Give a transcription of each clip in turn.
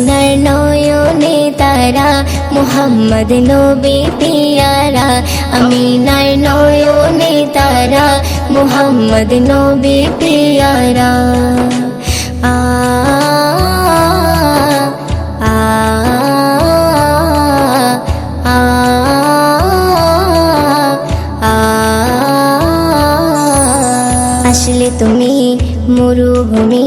আমিনার নয়নে তারা মোহাম্মদ নবী পিয়ারা আমিনার নয়নে তারা মোহাম্মদ নবী পিয়ারা আ আসলে তুমি মরুভূমি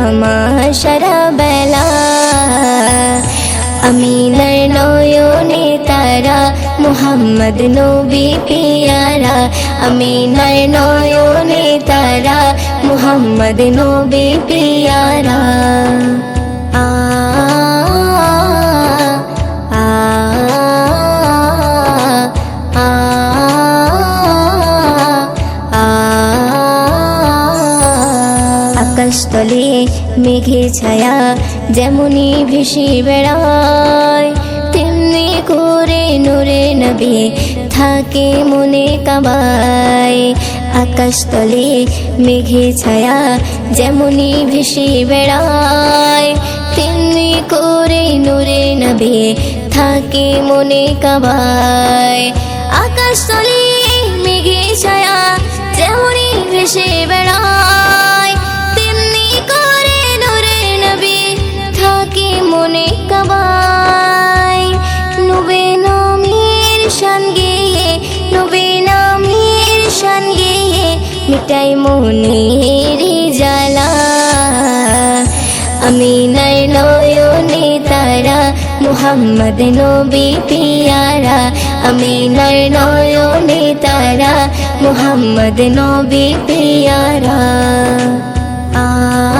কাটে আমার সারা বেলা। আমিনার নয়নে তারা, মোহাম্মদ নবী পিয়ারা। আমিনার নয়নে তারা, মোহাম্মদ নবী পিয়ারা। মেঘে ছায়া যেমনই ভেসে বেড়ায়, তেমনি করে নূরে নবী থাকে মনে কাবায়। আকাশতলে মেঘে ছায়া যেমনই ভেসে বেড়ায়, তেমনি করে নূরে নবে থাকে মনে কাবায়। আকাশতলে মেঘে ছায়া যেমনই ভেসে বেড়ায়। গেয়ে নবে নামের শান গেয়ে মিটাই মনের জ্বালা। আমিনার নয়নে তারা, মোহাম্মদ নবী পিয়ারা। আমিনার নয়নে তারা, মোহাম্মদ নবী পিয়ারা। আ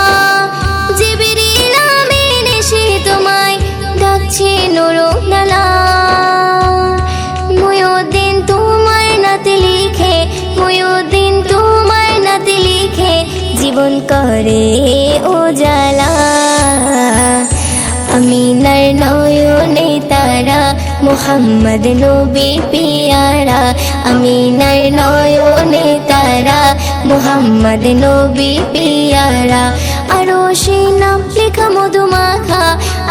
জীবন করে উজালা। আমিনার নয়নে তারা, মোহাম্মদ নবী পিয়ারা। আমিনার নয়নে তারা, মোহাম্মদ নবী পিয়ারা। আরও সে নাম লেখা মধুমাখা,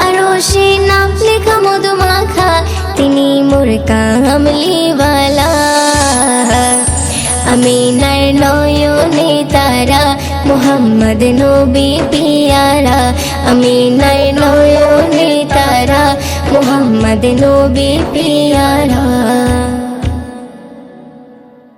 আরও সে নাম লেখা মধুমাখা, তিনি মোর কামলিওয়ালা আমিনার নয়নে তারা মোহাম্মদ নবী পিয়ারা আমিনার নয়নে তারা মোহাম্মদ নবী পিয়ারা।